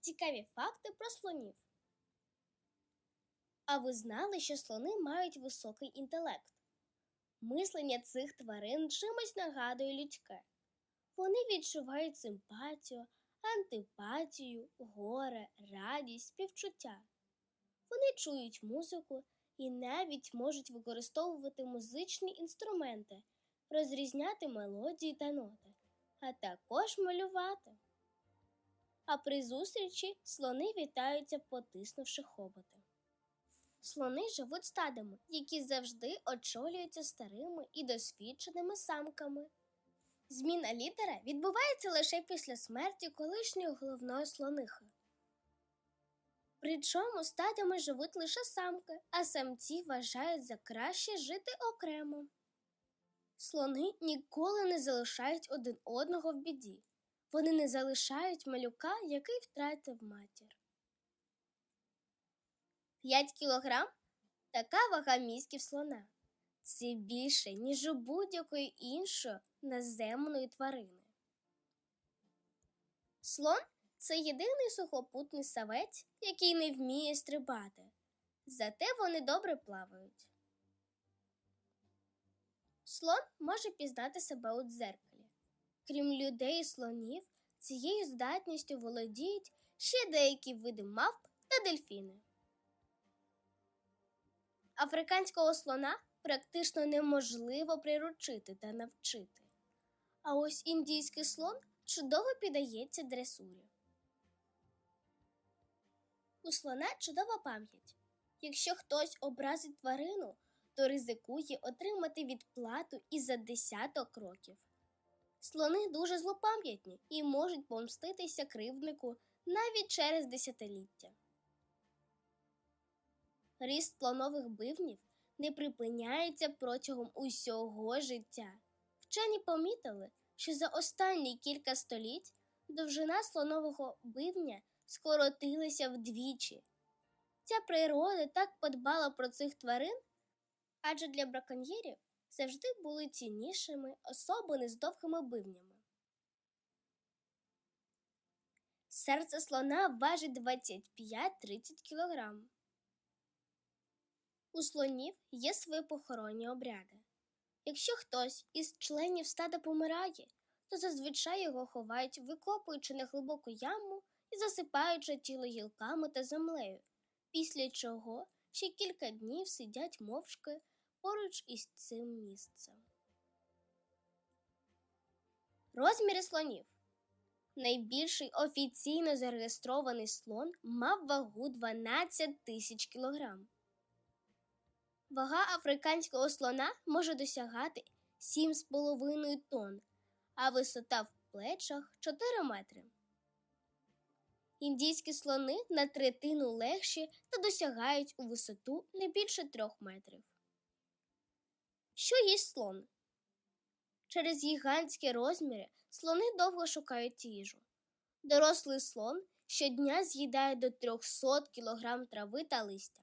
Цікаві факти про слонів. А ви знали, що слони мають високий інтелект? Мислення цих тварин чимось нагадує людське. Вони відчувають симпатію, антипатію, горе, радість, співчуття. Вони чують музику і навіть можуть використовувати музичні інструменти, розрізняти мелодії та ноти, а також малювати. А при зустрічі слони вітаються, потиснувши хоботи. Слони живуть стадами, які завжди очолюються старими і досвідченими самками. Зміна лідера відбувається лише після смерті колишньої головної слонихи. Причому стадами живуть лише самки, а самці вважають за краще жити окремо. Слони ніколи не залишають один одного в біді. Вони не залишають малюка, який втратив матір. 5 кілограм така вага мізків слона. Це більше, ніж у будь-якої іншої наземної тварини. Слон це єдиний сухопутний савець, який не вміє стрибати. Зате вони добре плавають. Слон може пізнати себе у дзеркалі. Крім людей і слонів, цією здатністю володіють ще деякі види мавп та дельфіни. Африканського слона практично неможливо приручити та навчити. А ось індійський слон чудово піддається дресурі. У слона чудова пам'ять. Якщо хтось образить тварину, то ризикує отримати відплату і за десяток років. Слони дуже злопам'ятні і можуть помститися кривднику навіть через десятиліття. Ріст слонових бивнів не припиняється протягом усього життя. Вчені помітили, що за останні кілька століть довжина слонового бивня скоротилася вдвічі. Ця природа так подбала про цих тварин, адже для браконьєрів завжди були ціннішими особини з довгими бивнями. Серце слона важить 25-30 кг. У слонів є свої похоронні обряди. Якщо хтось із членів стада помирає, то зазвичай його ховають, викопуючи на глибоку яму і засипаючи тіло гілками та землею, після чого ще кілька днів сидять мовчки поруч із цим місцем. Розміри слонів. Найбільший офіційно зареєстрований слон мав вагу 12 тисяч кілограм. Вага африканського слона може досягати 7,5 тонн, а висота в плечах 4 метри. Індійські слони на третину легші та досягають у висоту не більше 3 метрів. Що їсть слон? Через гігантські розміри слони довго шукають їжу. Дорослий слон щодня з'їдає до 300 кг трави та листя.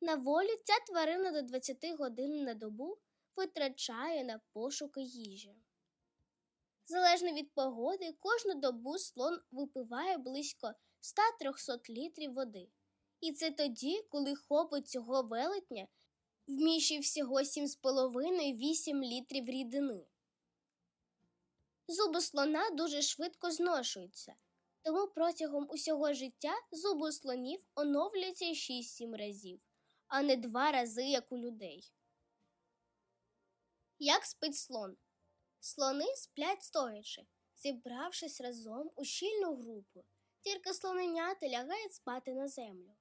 На волі ця тварина до 20 годин на добу витрачає на пошуки їжі. Залежно від погоди, кожну добу слон випиває близько 100-300 літрів води. І це тоді, коли хопот цього велетня вміщує всього 7,5-8 літрів рідини. Зуби слона дуже швидко зношуються, тому протягом усього життя зуби слонів оновлюються 6-7 разів а не два рази, як у людей. Як спить слон? Слони сплять стоячи, зібравшись разом у щільну групу, тільки слоненяти лягають спати на землю.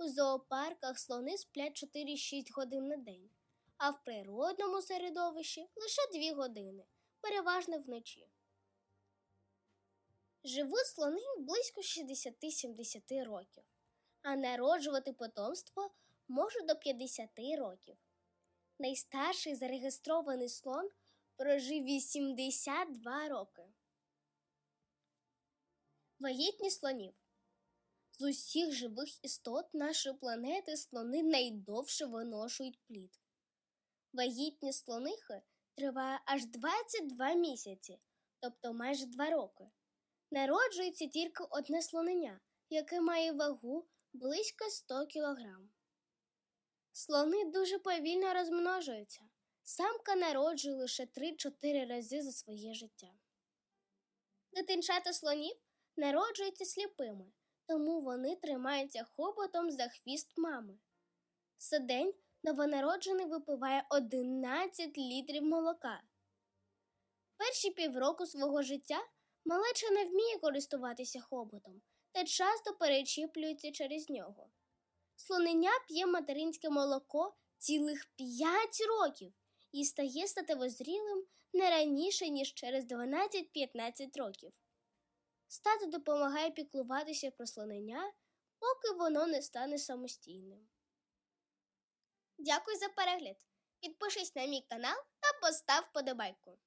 У зоопарках слони сплять 4-6 годин на день, а в природному середовищі лише 2 години, переважно вночі. Живуть слони близько 60-70 років, а народжувати потомство можуть до 50 років. Найстарший зареєстрований слон прожив 82 роки. Вагітні слонів. З усіх живих істот нашої планети слони найдовше виношують плід. Вагітні слонихи триває аж 22 місяці, тобто майже 2 роки. Народжується тільки одне слонення, яке має вагу близько 100 кг. Слони дуже повільно розмножуються. Самка народжує лише 3-4 рази за своє життя. Дитинчата слонів народжуються сліпими, тому вони тримаються хоботом за хвіст мами. За день новонароджений випиває 11 літрів молока. Перші півроку свого життя малеча не вміє користуватися хоботом та часто перечіплюється через нього. Слонення п'є материнське молоко цілих 5 років і стає статевозрілим не раніше, ніж через 12-15 років. Стато допомагає піклуватися про слонення, поки воно не стане самостійним. Дякую за перегляд. Підпишись на мій канал та постав подобайку.